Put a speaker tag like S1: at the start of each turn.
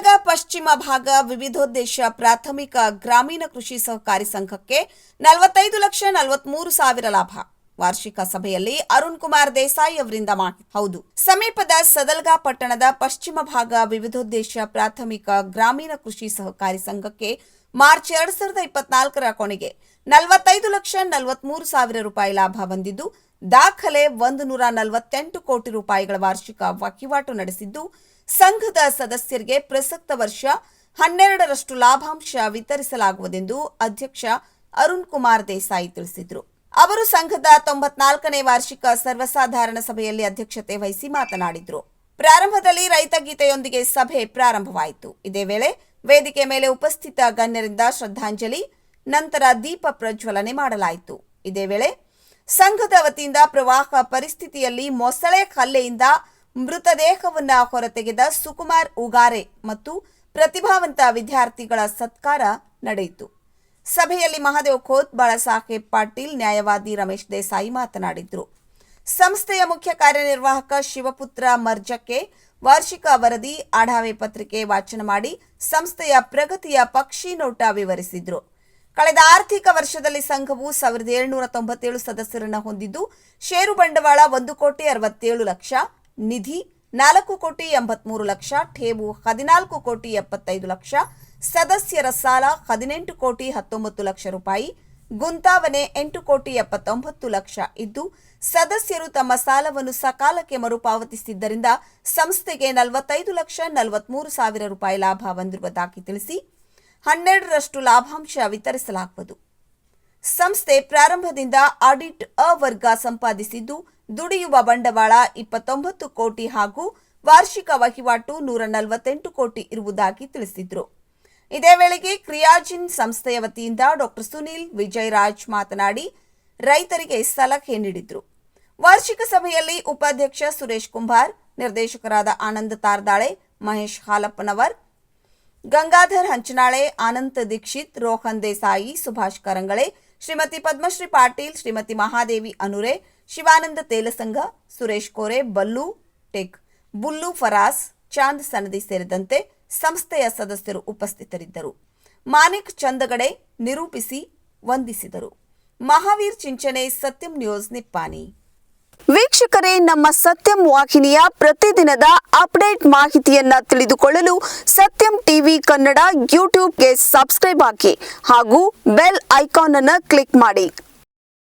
S1: ಪಶ್ಚಿಮ ಭಾಗ ವಿವಿಧೋದ್ದೇಶ ಪ್ರಾಥಮಿಕ ಗ್ರಾಮೀಣ ಕೃಷಿ ಸಹಕಾರಿ ಸಂಘಕ್ಕೆ ನಲವತ್ತೈದು ಲಕ್ಷ ನಲವತ್ಮೂರು ಸಾವಿರ ಲಾಭ. ವಾರ್ಷಿಕ ಸಭೆಯಲ್ಲಿ ಅರುಣ್ ಕುಮಾರ್ ದೇಸಾಯಿ ಅವರಿಂದ ಮಾಹಿತಿ. ಹೌದು, ಸಮೀಪದ ಸದಲ್ಗಾ ಪಟ್ಟಣದ ಪಶ್ಚಿಮ ಭಾಗ ವಿವಿಧೋದ್ದೇಶ ಪ್ರಾಥಮಿಕ ಗ್ರಾಮೀಣ ಕೃಷಿ ಸಹಕಾರಿ ಸಂಘಕ್ಕೆ ಮಾರ್ಚ್ ಎರಡ್ ಸಾವಿರದ ಇಪ್ಪತ್ನಾಲ್ಕರ ಕೊನೆಗೆ ನಲವತ್ತೈದು ಲಕ್ಷ ನಲವತ್ಮೂರು ಸಾವಿರ ರೂಪಾಯಿ ಲಾಭ ಬಂದಿದ್ದು, ದಾಖಲೆ ಒಂದು ನೂರ ನಲವತ್ತೆಂಟು ಕೋಟಿ ರೂಪಾಯಿಗಳ ವಾರ್ಷಿಕ ವಹಿವಾಟು ನಡೆಸಿದ್ದು ಸಂಘದ ಸದಸ್ಯರಿಗೆ ಪ್ರಸಕ್ತ ವರ್ಷ ಹನ್ನೆರಡರಷ್ಟು ಲಾಭಾಂಶ ವಿತರಿಸಲಾಗುವುದೆಂದು ಅಧ್ಯಕ್ಷ ಅರುಣ್ ಕುಮಾರ್ ದೇಸಾಯಿ ತಿಳಿಸಿದರು. ಅವರು ಸಂಘದ ತೊಂಬತ್ನಾಲ್ಕನೇ ವಾರ್ಷಿಕ ಸರ್ವಸಾಧಾರಣ ಸಭೆಯಲ್ಲಿ ಅಧ್ಯಕ್ಷತೆ ವಹಿಸಿ ಮಾತನಾಡಿದರು. ಪ್ರಾರಂಭದಲ್ಲಿ ರೈತ ಗೀತೆಯೊಂದಿಗೆ ಸಭೆ ಪ್ರಾರಂಭವಾಯಿತು. ಇದೇ ವೇಳೆ ವೇದಿಕೆ ಮೇಲೆ ಉಪಸ್ಥಿತ ಗಣ್ಯರಿಂದ ಶ್ರದ್ಧಾಂಜಲಿ, ನಂತರ ದೀಪ ಪ್ರಜ್ವಲನೆ ಮಾಡಲಾಯಿತು. ಇದೇ ವೇಳೆ ಸಂಘದ ವತಿಯಿಂದ ಪ್ರವಾಹ ಪರಿಸ್ಥಿತಿಯಲ್ಲಿ ಮೊಸಳೆ ಕಲ್ಲೆಯಿಂದ ಮೃತದೇಹವನ್ನ ಹೊರತೆಗೆದ ಸುಕುಮಾರ್ ಉಗಾರೆ ಮತ್ತು ಪ್ರತಿಭಾವಂತ ವಿದ್ಯಾರ್ಥಿಗಳ ಸತ್ಕಾರ ನಡೆಯಿತು. ಸಭೆಯಲ್ಲಿ ಮಹಾದೇವ್ ಖೋತ್ ಬಾಳಸಾಹೇಬ್ ಪಾಟೀಲ್, ನ್ಯಾಯವಾದಿ ರಮೇಶ್ ದೇಸಾಯಿ ಮಾತನಾಡಿದರು. ಸಂಸ್ಥೆಯ ಮುಖ್ಯ ಕಾರ್ಯನಿರ್ವಾಹಕ ಶಿವಪುತ್ರ ಮರ್ಜಕ್ಕೆ ವಾರ್ಷಿಕ ವರದಿ ಆಢಾವೆ ಪತ್ರಿಕೆ ವಾಚನ ಮಾಡಿ ಸಂಸ್ಥೆಯ ಪ್ರಗತಿಯ ಪಕ್ಷಿ ನೋಟ ವಿವರಿಸಿದ್ರು. ಕಳೆದ ಆರ್ಥಿಕ ವರ್ಷದಲ್ಲಿ ಸಂಘವು ಸಾವಿರದ ಏಳುನೂರ ತೊಂಬತ್ತೇಳು ಸದಸ್ಯರನ್ನು ಹೊಂದಿದ್ದು, ಷೇರು ಬಂಡವಾಳ ಒಂದು ಕೋಟಿ ಅರವತ್ತೇಳು ಲಕ್ಷ ನಿಧಿ ನಾಲ್ಕು ಕೋಟಿ ಎಂಬತ್ಮೂರು ಲಕ್ಷ, ಠೇವು ಹದಿನಾಲ್ಕು ಕೋಟಿ ಎಪ್ಪತ್ತೈದು ಲಕ್ಷ, ಸದಸ್ಯರ ಸಾಲ ಹದಿನೆಂಟು ಕೋಟಿ ಹತ್ತೊಂಬತ್ತು ಲಕ್ಷ ರೂಪಾಯಿ ಗುಂತಾವನೆ ಎಂಟು ಕೋಟಿ ಎಪ್ಪತ್ತೊಂಬತ್ತು ಲಕ್ಷ ಇದ್ದು, ಸದಸ್ಯರು ತಮ್ಮ ಸಾಲವನ್ನು ಸಕಾಲಕ್ಕೆ ಮರುಪಾವತಿಸಿದ್ದರಿಂದ ಸಂಸ್ಥೆಗೆ ನಲವತ್ತೈದು ಲಕ್ಷ ನಲವತ್ಮೂರು ಸಾವಿರ ರೂಪಾಯಿ ಲಾಭ ಬಂದಿರುವುದಾಗಿ ತಿಳಿಸಿ ಹನ್ನೆರಡರಷ್ಟು ಲಾಭಾಂಶ ವಿತರಿಸಲಾಗುವುದು. ಸಂಸ್ಥೆ ಪ್ರಾರಂಭದಿಂದ ಆಡಿಟ್ ಅ ವರ್ಗ ಸಂಪಾದಿಸಿದ್ದು ದುಡಿಯುವ ಬಂಡವಾಳ ಇಪ್ಪತ್ತೊಂಬತ್ತು ಕೋಟಿ ಹಾಗೂ ವಾರ್ಷಿಕ ವಹಿವಾಟು ನೂರ ನಲವತ್ತೆಂಟು ಕೋಟಿ ಇರುವುದಾಗಿ ತಿಳಿಸಿದ್ರು. ಇದೇ ವೇಳೆಗೆ ಕ್ರಿಯಾಜಿನ್ ಸಂಸ್ಥೆಯ ವತಿಯಿಂದ ಡಾಕ್ಟರ್ ಸುನೀಲ್ ವಿಜಯರಾಜ್ ಮಾತನಾಡಿ, ರೈತರಿಗೆ ಸಲಹೆ ನೀಡಿದರು. ವಾರ್ಷಿಕ ಸಭೆಯಲ್ಲಿ ಉಪಾಧ್ಯಕ್ಷ ಸುರೇಶ್ ಕುಂಬಾರ್, ನಿರ್ದೇಶಕರಾದ ಆನಂದ ತಾರ್ದಾಳೆ, ಮಹೇಶ್ ಹಾಲಪ್ಪನವರ್, ಗಂಗಾಧರ್ ಹಂಚನಾಳೆ ಆನಂತ್ ದೀಕ್ಷಿತ್, ರೋಹನ್ ದೇಸಾಯಿ, ಸುಭಾಷ್ ಕರಂಗಳೆ, ಶ್ರೀಮತಿ ಪದ್ಮಶ್ರೀ ಪಾಟೀಲ್, ಶ್ರೀಮತಿ ಮಹಾದೇವಿ ಅನುರೆ ಶಿವಾನಂದ ತೇಲಸಂಗ ಸುರೇಶ್ ಕೋರೆ, ಬಲ್ಲು, ಟೆಕ್, ಬುಲ್ಲು ಫರಾಸ್, ಚಾಂದ್ ಸನದಿ ಸೇರಿದಂತೆ ಸಂಸ್ಥೆಯ ಸದಸ್ಯರು ಉಪಸ್ಥಿತರಿದ್ದರು. ಮಾನಿಕ್ ಚಂದಗಡೆ ನಿರೂಪಿಸಿ ವಂದಿಸಿದರು. ಮಹಾವೀರ್ ಚಿಂಚನೆ ಸತ್ಯಂ ನ್ಯೂಸ್ ನಿಪ್ಪಾನಿ
S2: ವೀಕ್ಷಕರೇ, ನಮ್ಮ ಸತ್ಯಂ ವಾಹಿನಿಯ ಪ್ರತಿದಿನದ ಅಪ್ಡೇಟ್ ಮಾಹಿತಿಯನ್ನ ತಿಳಿದುಕೊಳ್ಳಲು ಸತ್ಯಂ ಟಿವಿ ಕನ್ನಡ ಯೂಟ್ಯೂಬ್ಗೆ ಸಬ್ಸ್ಕ್ರೈಬ್ ಹಾಕಿ ಹಾಗೂ ಬೆಲ್ ಐಕಾನ್ ಅನ್ನು ಕ್ಲಿಕ್ ಮಾಡಿ.